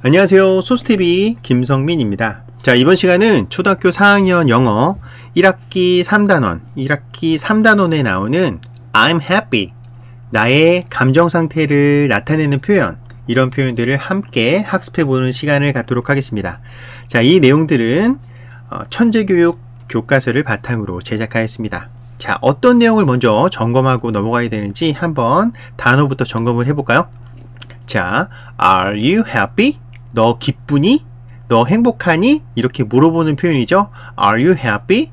안녕하세요. 소스TV 김성민입니다. 자, 이번 시간은 초등학교 4학년 영어 1학기 3단원, 1학기 3단원에 나오는 I'm happy. 나의 감정 상태를 나타내는 표현, 이런 표현들을 함께 학습해 보는 시간을 갖도록 하겠습니다. 자, 이 내용들은 어, 천재교육 교과서를 바탕으로 제작하였습니다. 자, 어떤 내용을 먼저 점검하고 넘어가야 되는지 한번 단어부터 점검을 해볼까요? 자, are you happy? 너 기쁘니? 너 행복하니? 이렇게 물어보는 표현이죠. Are you happy?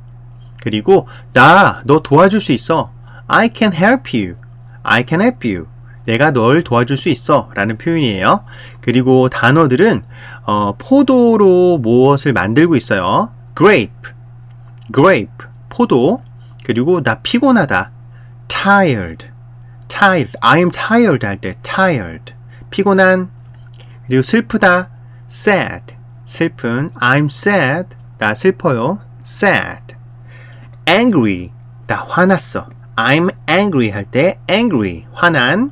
그리고 나 너 도와줄 수 있어. I can help you. I can help you. 내가 널 도와줄 수 있어. 라는 표현이에요. 그리고 단어들은 어, 포도로 무엇을 만들고 있어요. grape. grape. 포도. 그리고 나 피곤하다. tired. tired. I'm tired 할 때 tired. 피곤한. 그리고 슬프다. sad. 슬픈. I'm sad. 나 슬퍼요. sad. angry. 나 화났어. I'm angry 할 때 angry. 화난.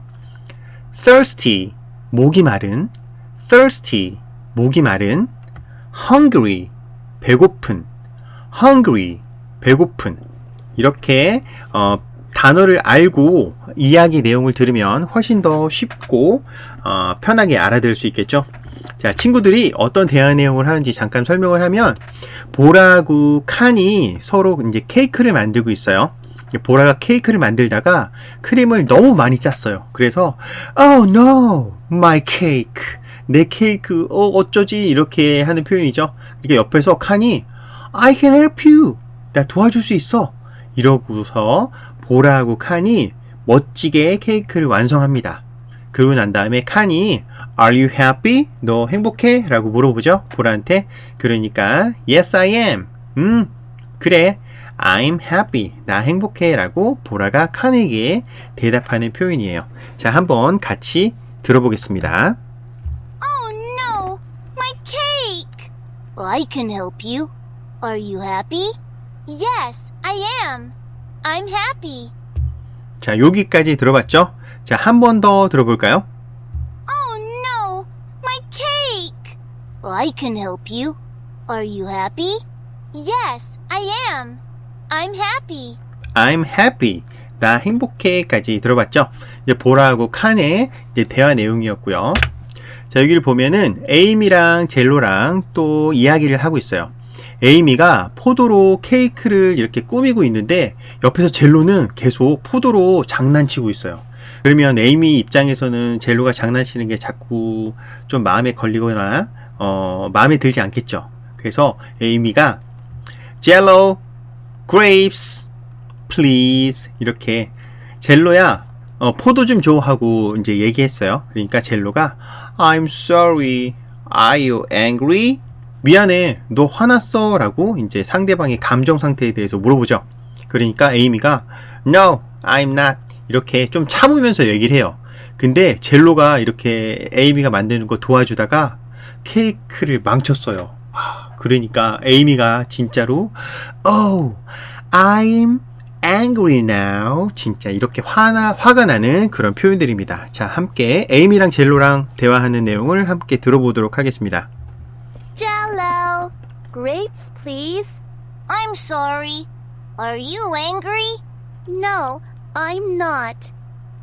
thirsty. 목이 마른. thirsty. 목이 마른. hungry. 배고픈. hungry. 배고픈. 이렇게 어, 단어를 알고 이야기 내용을 들으면 훨씬 더 쉽고 어, 편하게 알아들을 수 있겠죠. 자, 친구들이 어떤 대화 내용을 하는지 잠깐 설명을 하면 보라고 칸이 서로 이제 케이크를 만들고 있어요. 보라가 케이크를 만들다가 크림을 너무 많이 짰어요. 그래서 Oh no, my cake. 내 케이크 어 어쩌지 이렇게 하는 표현이죠. 그러니까 옆에서 칸이 I can help you. 나 도와줄 수 있어. 이러고서 보라하고 칸이 멋지게 케이크를 완성합니다. 그러고 난 다음에 칸이 Are you happy? 너 행복해? 라고 물어보죠. 보라한테. 그러니까 Yes, I am. 음, 그래. I'm happy. 나 행복해. 라고 보라가 칸에게 대답하는 표현이에요. 자, 한번 같이 들어보겠습니다. Oh no, my cake! I can help you. Are you happy? Yes, I am. I'm happy. 자, 여기까지 들어봤죠? 자, 한 번 더 들어볼까요? Oh no, my cake! I can help you. Are you happy? Yes, I am. I'm happy. I'm happy. 나 행복해까지 들어봤죠? 이제 보라하고 칸의 이제 대화 내용이었고요. 자, 여기를 보면은 에이미랑 젤로랑 또 이야기를 하고 있어요. 에이미가 포도로 케이크를 이렇게 꾸미고 있는데 옆에서 젤로는 계속 포도로 장난치고 있어요. 그러면 에이미 입장에서는 젤로가 장난치는 게 자꾸 좀 마음에 걸리거나 어, 마음에 들지 않겠죠. 그래서 에이미가 젤로 grapes please 이렇게 젤로야 어, 포도 좀 줘 하고 이제 얘기했어요. 그러니까 젤로가 I'm sorry. Are you angry? 미안해. 너 화났어? 라고 이제 상대방의 감정 상태에 대해서 물어보죠. 그러니까 에이미가 No, I'm not. 이렇게 좀 참으면서 얘기를 해요. 근데 젤로가 이렇게 에이미가 만드는 거 도와주다가 케이크를 망쳤어요. 아, 그러니까 에이미가 진짜로 Oh, I'm angry now. 진짜 이렇게 화나 화가 나는 그런 표현들입니다. 자, 함께 에이미랑 젤로랑 대화하는 내용을 함께 들어보도록 하겠습니다. Jello. Grapes, please. I'm sorry. Are you angry? No, I'm not.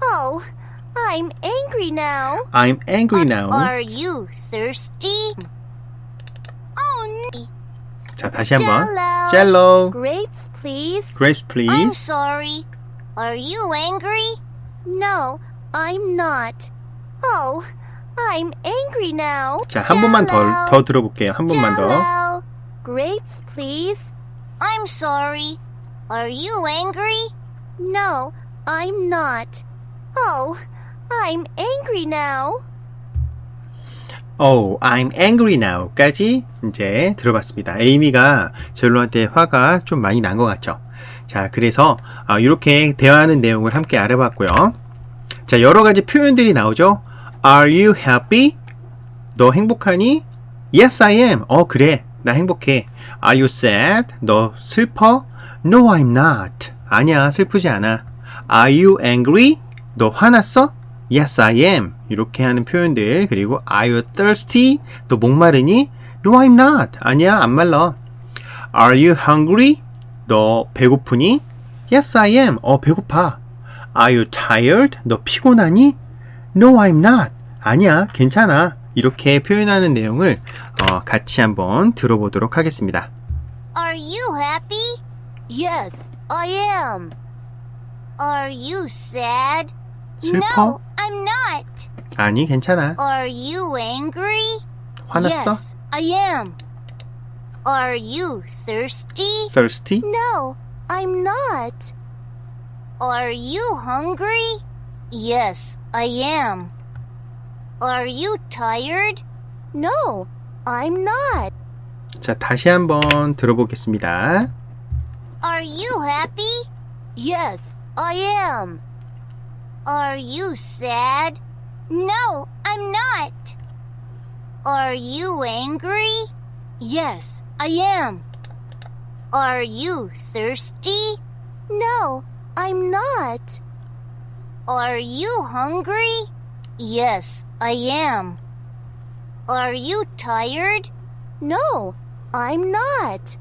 Oh, I'm angry now. I'm angry now. Are you thirsty? Oh, no. 자, 다시 한번. Jello. 젤로. Grapes, please. Grapes I'm please. sorry. Are you angry? No, I'm not. Oh, I'm angry now. 자, 한 번만 더, Jello. 더 들어볼게요. 한 번만 더. Grapes, please. I'm sorry. Are you angry? No, I'm not. Oh, I'm angry now. Oh, I'm angry now.까지 이제 들어봤습니다. 에이미가 젤로한테 화가 좀 많이 난 것 같죠. 자, 그래서 아, 이렇게 대화하는 내용을 함께 알아봤고요. 자, 여러 가지 표현들이 나오죠. Are you happy? 너 행복하니? Yes, I am. 어, 그래. 나 행복해. Are you sad? 너 슬퍼? No, I'm not. 아니야, 슬프지 않아. Are you angry? 너 화났어? Yes, I am. 이렇게 하는 표현들. 그리고 Are you thirsty? 또 목마르니? No, I'm not. 아니야, 안 말라. Are you hungry? 너 배고프니? Yes, I am. 어, 배고파. Are you tired? 너 피곤하니? No, I'm not. 아니야, 괜찮아. 이렇게 표현하는 내용을 어, 같이 한번 들어보도록 하겠습니다. Are you happy? Yes, I am. Are you sad? 슬퍼? No, I'm not. 아니, 괜찮아. Are you angry? 화났어? Yes, I am. Are you thirsty? Thirsty? No, I'm not. Are you hungry? Yes, I am. Are you tired? No, I'm not. 자, 다시 한번 들어보겠습니다. Are you happy? Yes, I am. Are you sad? No, I'm not. Are you angry? Yes, I am. Are you thirsty? No, I'm not. Are you hungry? Yes, I am. Are you tired? No, I'm not.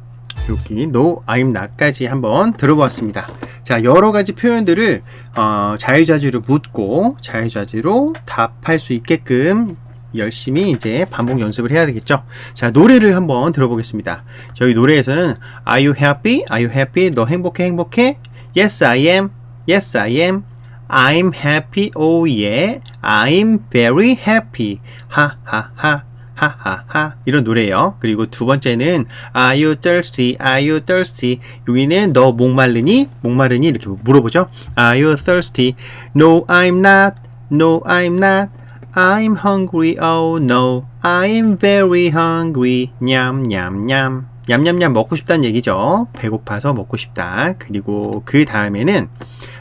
여기 no, I'm not까지 한번 들어보았습니다. 자, 여러 가지 표현들을 어, 자유자재로 묻고 자유자재로 답할 수 있게끔 열심히 이제 반복 연습을 해야 되겠죠. 자, 노래를 한번 들어보겠습니다. 저희 노래에서는 Are you happy? Are you happy? 너 행복해? 행복해? Yes, I am. Yes, I am. I'm happy. Oh yeah. I'm very happy. 하하하. 하하하 이런 노래예요. 그리고 두 번째는 Are you thirsty? Are you thirsty? 여기는 너 목마르니? 목마르니 이렇게 물어보죠. Are you thirsty? No, I'm not. No, I'm not. I'm hungry. Oh no, I'm very hungry. 냠냠냠. 냠냠냠 먹고 싶다는 얘기죠. 배고파서 먹고 싶다. 그리고 그 다음에는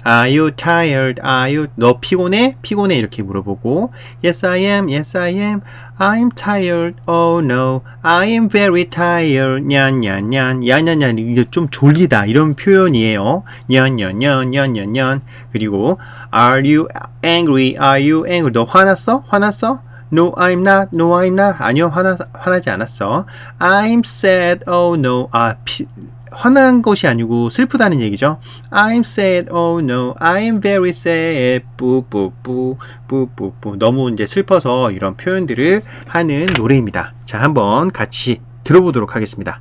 Are you tired? Are you 너 피곤해? 피곤해 이렇게 물어보고 Yes I am. Yes I am. I'm tired. Oh no. I am very tired. 냔냔냔. 냔냔냔. 이게 좀 졸리다. 이런 표현이에요. 냔냔냔 냔냔냔. 그리고 Are you angry? Are you angry? 너 화났어? 화났어? No, I'm not. No, I'm not. 아니요, 화나, 화나지 않았어. I'm sad. Oh no. 아, 피, 화난 것이 아니고 슬프다는 얘기죠. I'm sad. Oh no. I'm very sad. 뿌뿌뿌 뿌뿌뿌. 너무 이제 슬퍼서 이런 표현들을 하는 노래입니다. 자, 한번 같이 들어보도록 하겠습니다.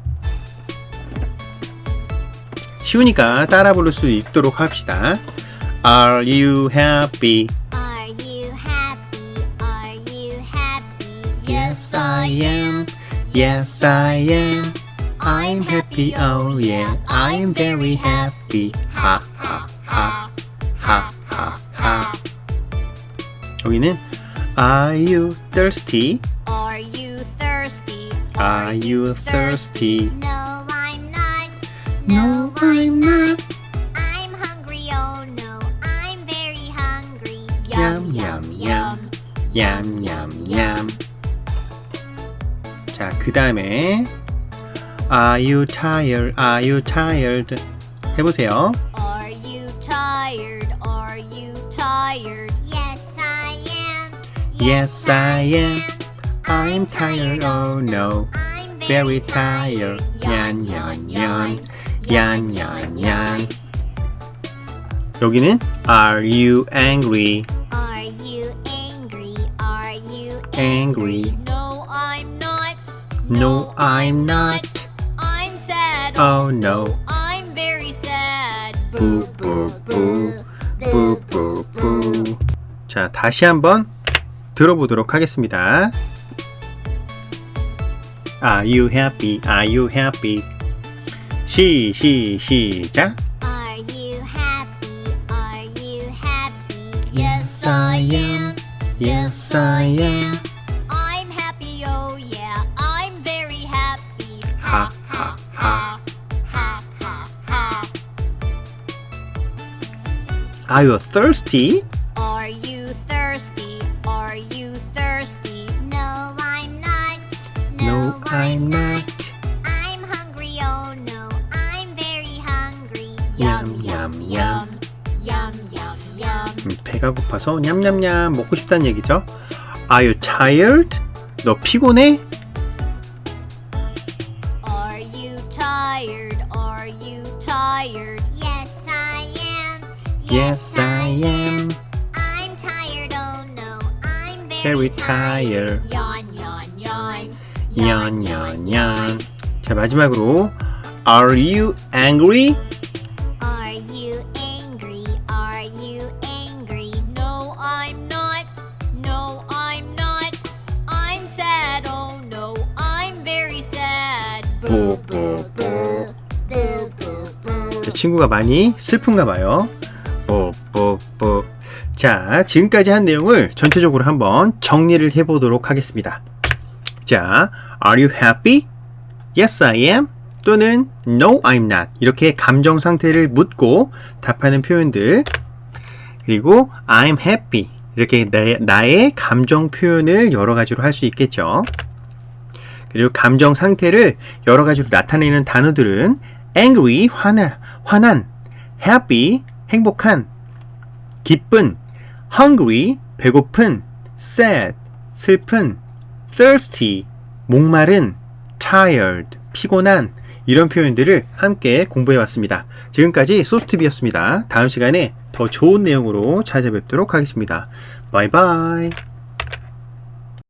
쉬우니까 따라 부를 수 있도록 합시다. Are you happy? Are you happy? Are you happy? Yes, I am. Yes, I am. I'm happy. Oh yeah, I'm very happy. Ha ha ha ha ha ha. 여기는 Are you thirsty? Are you thirsty? Are you thirsty? No, I'm not. No, I'm not. I'm hungry. Oh no, I'm very hungry. Yum yum yum. Yum yum yum. 자, 그 다음에 Are you tired? Are you tired? 해보세요. Are you tired? Are you tired? Yes, I am. Yes, I am. I'm tired. Oh no. I'm Very tired. Yan, yan, yan. Yan, yan, yan. 여기는 Are you angry? Are you angry? Are you Angry. No, I'm not. No, I'm not. Oh no. I'm very sad. Boo, boo, boo. Boo, boo, boo. 자, 다시 한번 들어보도록 하겠습니다. Are you happy? Are you happy? 시, 시, 시작. Are you happy? Are you happy? Yes, I am. Yes, I am. Are you thirsty? Are you thirsty? Are you thirsty? No, I'm not. No, I'm not. I'm hungry. Oh no, I'm very hungry. Yum, yum, yum. Yum, yum, yum. 음, 배가 고파서 냠냠냠 먹고 싶다는 얘기죠. Are you tired? 너 피곤해? Are you tired? Are you tired? Yes, I am. I'm tired. Oh no, I'm Very tired. Yawn, yawn, yawn. 얀얀얀. 자, 마지막으로 Are you angry? Are you angry? Are you angry? No, I'm not. No, I'm not. I'm sad. Oh no, I'm very sad. Boo, boo, boo. boo, boo, boo. 자, 친구가 많이 슬픈가 봐요. 자, 지금까지 한 내용을 전체적으로 한번 정리를 해보도록 하겠습니다. 자, Are you happy? Yes, I am. 또는 No, I'm not. 이렇게 감정 상태를 묻고 답하는 표현들. 그리고 I'm happy. 이렇게 내, 나의 감정 표현을 여러 가지로 할 수 있겠죠. 그리고 감정 상태를 여러 가지로 나타내는 단어들은 angry, 화나, 화난, happy, 행복한, 기쁜, hungry, 배고픈, sad, 슬픈, thirsty, 목마른, tired, 피곤한 이런 표현들을 함께 공부해 왔습니다. 지금까지 소스트비였습니다. 다음 시간에 더 좋은 내용으로 찾아뵙도록 하겠습니다. 바이바이.